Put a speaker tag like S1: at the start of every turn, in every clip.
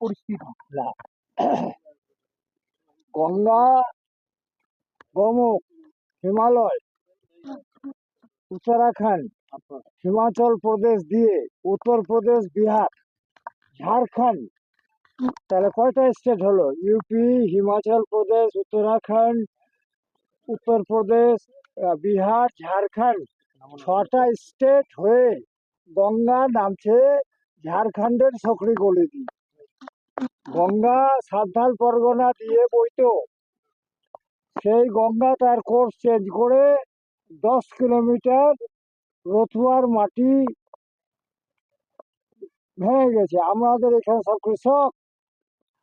S1: পরিস্থিতি গঙ্গা, গোমুখ, হিমালয়, উত্তরাখণ্ড, হিমাচল প্রদেশ দিয়ে উত্তরপ্রদেশ বিহার, ঝাড়খণ্ড। তাহলে কয়টা স্টেট হলো? ইউপি হিমাচল প্রদেশ, উত্তরাখণ্ড উত্তরপ্রদেশ বিহার, ঝাড়খণ্ড। ছটা স্টেট হয়ে গঙ্গা নামছে ঝাড়খণ্ডের সকরি গলি দিয়ে গঙ্গা সান্থাল পরগনা দিয়ে বইতো। সেই গঙ্গা তার কোর্স চেঞ্জ করে দশ কিলোমিটার রতুয়ার মাটি ভেঙে গেছে। আমাদের এখানে সব কৃষক,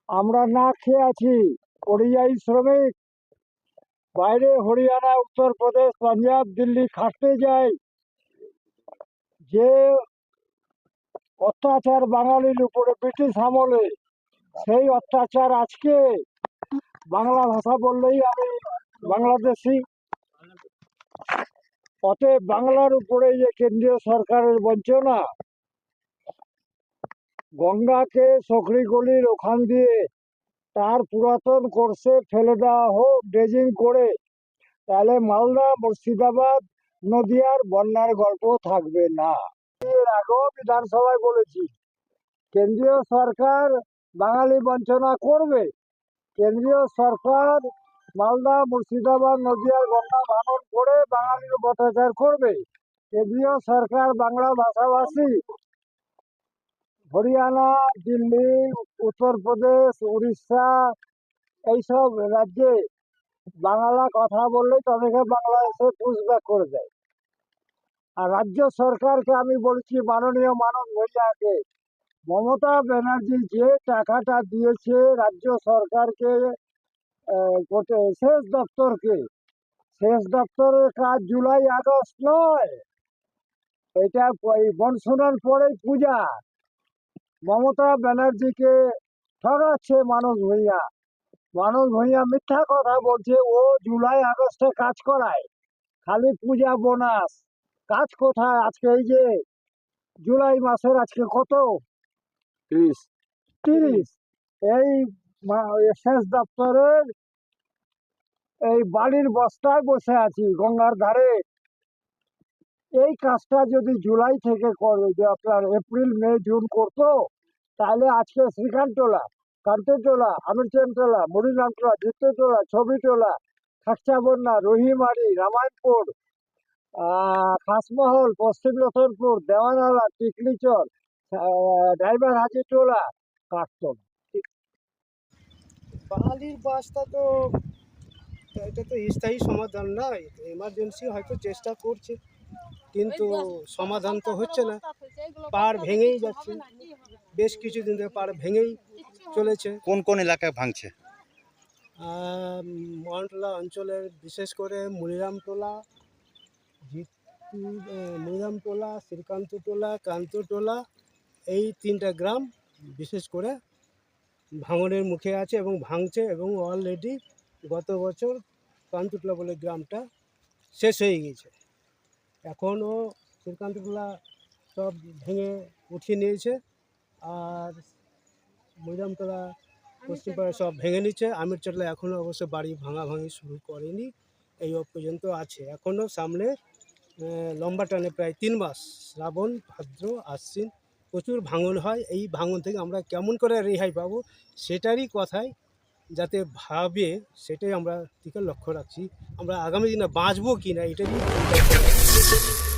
S1: আমরা না খেয়ে আছি। পরিযায়ী শ্রমিক। বাইরে হরিয়ানা, উত্তরপ্রদেশ, পাঞ্জাব, দিল্লি খাটতে যায়। যে অত্যাচার বাঙালির উপরে, ব্রিটিশ আমলে সেই অত্যাচার আজকে বাংলা ভাষা বললেই আমি বাংলাদেশি। অতএব বাংলার উপরে যে কেন্দ্রীয় সরকারের বঞ্চনা, গঙ্গাকে সখরি গলির ওখান দিয়ে তার পুরাতন কোর্সে ফেলে দেওয়া হোক, ড্রেজিং করে, তাহলে মালদা, মুর্শিদাবাদ, নদিয়ার বন্যার গল্প থাকবে না। এর আগেও বিধানসভায় বলেছি, কেন্দ্রীয় সরকার বাঙালি বঞ্চনা করবে। কেন্দ্রীয় সরকার মালদা, মুর্শিদাবাদ নদিয়ার গঙ্গা ভাঙন করে বাঙালির অত্যাচার করবে। কেন্দ্রীয় সরকার বাংলা ভাষাভাষী। হরিয়ানা, দিল্লি, উত্তরপ্রদেশ, উড়িষ্যা, এইসব রাজ্যে বাংলা কথা বললে তাদেরকে বাংলাদেশে পুষব্যাক করে দেয়। আর রাজ্য সরকারকে আমি বলছি, মাননীয় মানব ভূঁইয়াকে মমতা ব্যানার্জি যে টাকাটা দিয়েছে রাজ্য সরকারকে সেচ দপ্তরকে, সেচ দপ্তরের কাজ জুলাই আগস্ট নয়। এটা প- এই মনসুনের পরেই পূজা। মমতা ব্যানার্জিকে ঠগাচ্ছে মানুষ ভূঁইয়া। মানুষ ভূঁইয়া মিথ্যা কথা বলছে, ও জুলাই আগস্টে কাজ করায়। খালি পূজা বোনাস। কাজ কোথায় আজকে? এই যে জুলাই মাসের আজকে কত?
S2: তিরিশ
S1: তিরিশ এই মা- ওই দপ্তরের এই বাড়ির বস্তায় বসে আছি গঙ্গার ধারে। এই কাজটা যদি জুলাই থেকে করবে যে আপনার এপ্রিল মে জুন করতো তাহলে আজকে শ্রীকান্তলা কান্তিটোলা আমিরচেনটোলা মুড়িনামটোলা জিত্তটোলা ছবিটোলা খাকচাবন্যা রহিমারি রামায়ণপুর আহ, খাসমহল পশ্চিম রতনপুর দেওয়ানালা টিকলিচর ড্রাইভার হাজিটোলা কাটতো না।
S3: বাঙালির বাসটা তো এটা তো স্থায়ী সমাধান নয় এমার্জেন্সি হয়তো চেষ্টা করছে কিন্তু সমাধান তো হচ্ছে না। পাড় ভেঙেই যাচ্ছে। বেশ কিছুদিন ধরে পাড় ভেঙেই চলেছে।
S2: কোন কোন এলাকায় ভাঙছে?
S3: মহানটোলা অঞ্চলের বিশেষ করে মুনিরামটোলা জিতু আহ, মুনিরামটোলা শ্রীকান্তটোলা কান্তটোলা এই তিনটা গ্রাম বিশেষ করে ভাঙনের মুখে আছে এবং ভাঙছে এবং অলরেডি গত বছর কান্তটোলা বলে গ্রামটা শেষ হয়ে গিয়েছে। এখনও শ্রীকান্তটোলা সব ভেঙে উঠিয়ে নিয়েছে আর মৈরামটোলা পশ্চিমপাড়া সব ভেঙে নিচ্ছে। আমির চটলা এখনও অবশ্য বাড়ি ভাঙা ভাঙি শুরু করেনি, এই পর্যন্ত আছে। এখনও সামনে লম্বা টানে প্রায় তিন মাস শ্রাবণ, ভাদ্র, আশ্বিন প্রচুর ভাঙন হয়, এই ভাঙন থেকে আমরা কেমন করে রেহাই পাব সেটারই কথায় যাতে ভাবে সেটাই আমরা দিকে লক্ষ্য রাখছি আমরা আগামী দিনে বাঁচবো কি না করছি।